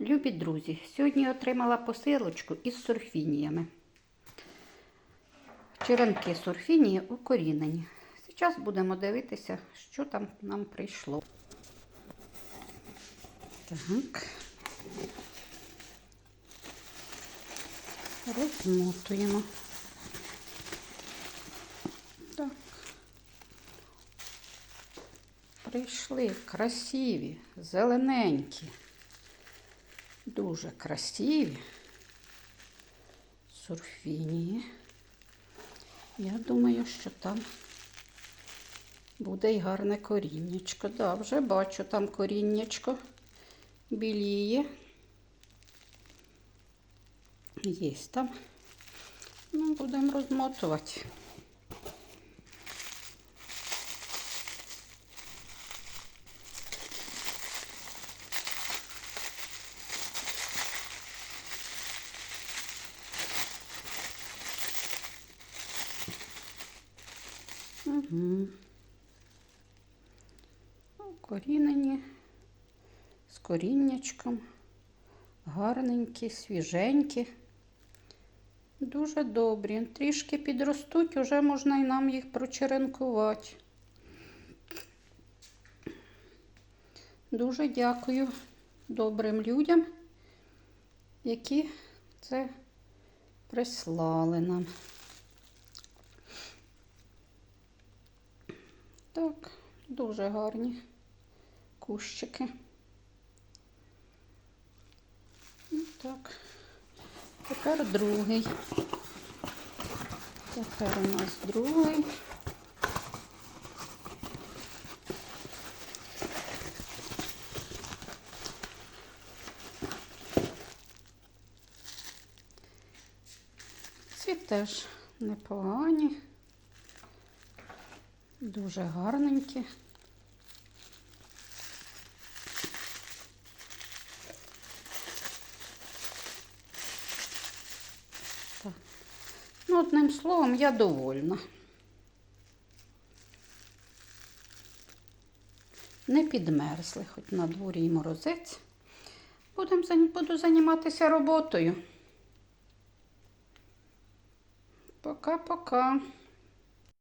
Любі друзі, сьогодні отримала посилочку із сурфініями. Черенки сурфінії укорінені. Зараз будемо дивитися, що там нам прийшло. Так. Розмотуємо. Так. Прийшли красиві, зелененькі, дуже красиві сурфінії. Я думаю, що там буде й гарне коріннячко. Да, вже бачу там коріннячко біліє. Є там. Ну, будемо розмотувати. Угу. Корінені з коріннячком. Гарненькі, свіженькі. Дуже добрі. Трішки підростуть, уже можна і нам їх прочеренкувати. Дуже дякую добрим людям, які це прислали нам. Так, дуже гарні кущики. Ну, Так, тепер другий. Тепер у нас другий. Ці теж непогані, дуже гарненькі. Ну, одним словом, я довольна. Не підмерзли, хоч на дворі і морозець. Буду займатися роботою. Пока-пока.